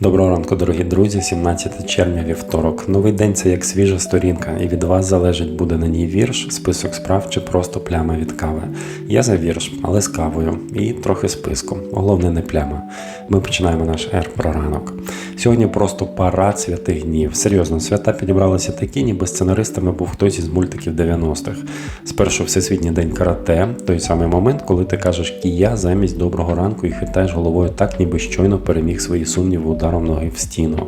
Доброго ранку, дорогі друзі, 17 червня вівторок. Новий день це як свіжа сторінка, і від вас залежить, буде на ній вірш, список справ чи просто пляма від кави. Я за вірш, але з кавою і трохи списку. Головне не пляма. Ми починаємо наш ер про ранок. Сьогодні просто парад святих днів. Серйозно, свята підібралися такі, ніби сценаристами був хтось із мультиків 90-х. Спершу Всесвітній день карате, той самий момент, коли ти кажеш кія замість доброго ранку і хитаєш головою так, ніби щойно переміг свої сумніви ударом ноги в стіну.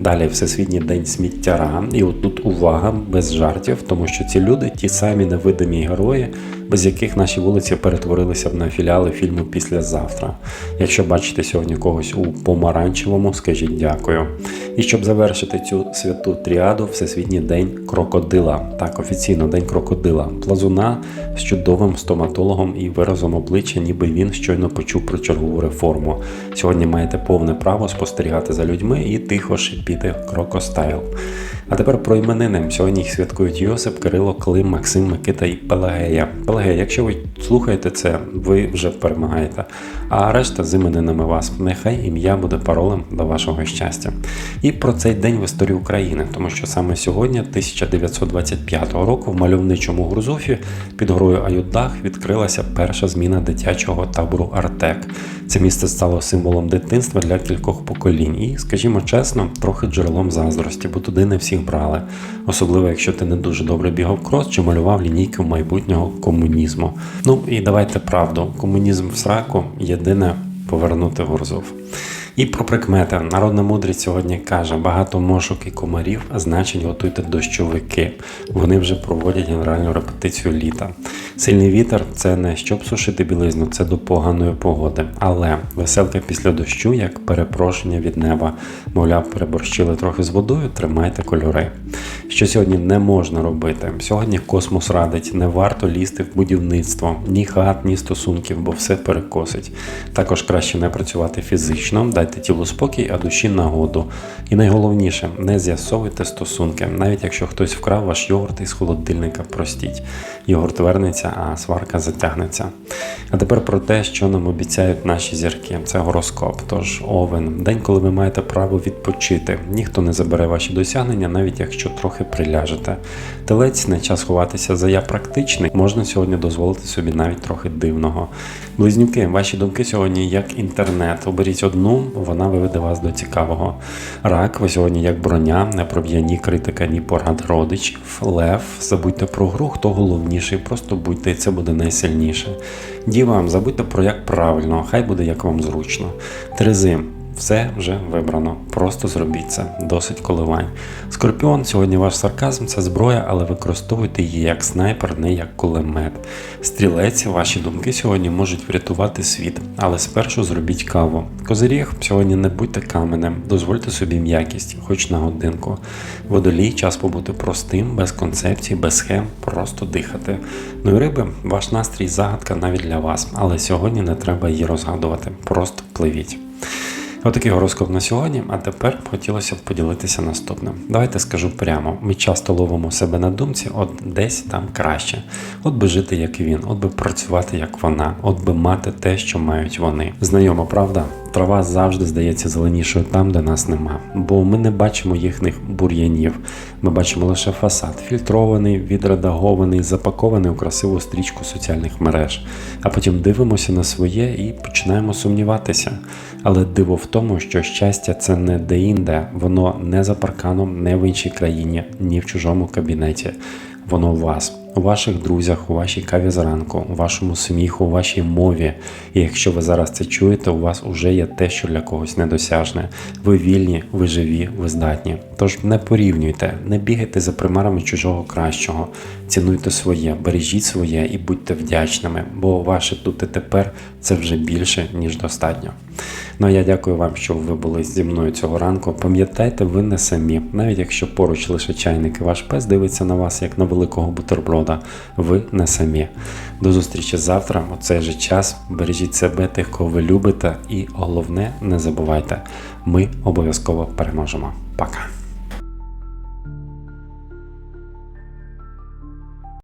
Далі Всесвітній день сміттяра, і отут увага без жартів, тому що ці люди ті самі невидимі герої, без яких наші вулиці перетворилися б на філіали фільму Післязавтра. Якщо бачите сьогодні когось у помаранчевому, скажіть дякую. І щоб завершити цю святу тріаду, Всесвітній день крокодила. Так, офіційно день крокодила. Плазуна з чудовим стоматологом і виразом обличчя, ніби він щойно почув про чергову реформу. Сьогодні маєте повне право спостерігати за людьми і тихо шипіти крокостайл. А тепер про іменини. Сьогодні їх святкують Йосип, Кирило, Клим, Максим, Микита і Пелагея. Пелагея, якщо ви слухаєте це, ви вже перемагаєте. А решта з іменинами вас. Нехай ім'я буде паролем до вашого щастя. І про цей день в історії України, тому що саме сьогодні, 1925 року, в мальовничому Грузофі під горою Аюдах відкрилася перша зміна дитячого табору Артек. Це місце стало символом дитинства для кількох поколінь і, скажімо чесно, трохи джерелом заздрості, бо туди не всіх брали, особливо якщо ти не дуже добре бігав крос чи малював лінійки майбутнього комунізму. Ну і давайте правду, комунізм в сраку єдине повернути Гурзов. І про прикмети. Народна мудрість сьогодні каже: багато мошок і комарів, значить готуйте дощовики. Вони вже проводять генеральну репетицію літа. Сильний вітер це не щоб сушити білизну, це до поганої погоди. Але веселка після дощу, як перепрошення від неба. Мовляв, переборщили трохи з водою, тримайте кольори. Що сьогодні не можна робити? Сьогодні космос радить, не варто лізти в будівництво, ні хат, ні стосунків, бо все перекосить. Також краще не працювати фізично, дайте тілу спокій, а душі нагоду. І найголовніше, не з'ясовуйте стосунки, навіть якщо хтось вкрав ваш йогурт із холодильника, простіть. Йогурт вернеться, а сварка затягнеться. А тепер про те, що нам обіцяють наші зірки. Це гороскоп. Тож овен, день, коли ви маєте право відпочити. Ніхто не забере ваші досягнення, навіть якщо трохи приляжете. Телець не час ховатися за я практичний. Можна сьогодні дозволити собі навіть трохи дивного. Близнюки, ваші думки сьогодні як інтернет. Оберіть одну, вона виведе вас до цікавого. Рак, ви сьогодні як броня, не проб'є ні критика, ні порад родичів. Лев, забудьте про гру, хто головніший, просто будьте, і це буде найсильніше. Діва, забудьте про як правильно, хай буде як вам зручно. Терези, все вже вибрано. Просто зробіть це. Досить коливань. Скорпіон, сьогодні ваш сарказм це зброя, але використовуйте її як снайпер, не як кулемет. Стрілець, ваші думки сьогодні можуть врятувати світ, але спершу зробіть каву. Козиріг, сьогодні не будьте каменем, дозвольте собі м'якість, хоч на годинку. Водолій, час побути простим, без концепцій, без схем, просто дихати. Ну і риби, ваш настрій загадка навіть для вас, але сьогодні не треба її розгадувати. Просто пливіть. Отакий гороскоп на сьогодні, а тепер хотілося б поділитися наступним. Давайте скажу прямо: ми часто ловимо себе на думці, от десь там краще. От би жити, як він, от би працювати, як вона, от би мати те, що мають вони. Знайомо, правда? Трава завжди здається зеленішою там, де нас нема, бо ми не бачимо їхніх бур'янів. Ми бачимо лише фасад, фільтрований, відредагований, запакований у красиву стрічку соціальних мереж. А потім дивимося на своє і починаємо сумніватися. Але диво в тому, що щастя це не де-інде, воно не за парканом, не в іншій країні, ні в чужому кабінеті. Воно у вас, у ваших друзях, у вашій каві зранку, у вашому сміху, у вашій мові. І якщо ви зараз це чуєте, у вас уже є те, що для когось недосяжне. Ви вільні, ви живі, ви здатні. Тож не порівнюйте, не бігайте за примарами чужого кращого. Цінуйте своє, бережіть своє і будьте вдячними, бо ваше тут і тепер це вже більше, ніж достатньо. Ну а я дякую вам, що ви були зі мною цього ранку. Пам'ятайте, ви не самі, навіть якщо поруч лише чайник і ваш пес дивиться на вас як на великого бутерброда, ви не самі. До зустрічі завтра, у цей же час. Бережіть себе, тих, кого ви любите, і головне, не забувайте, ми обов'язково переможемо. Пока.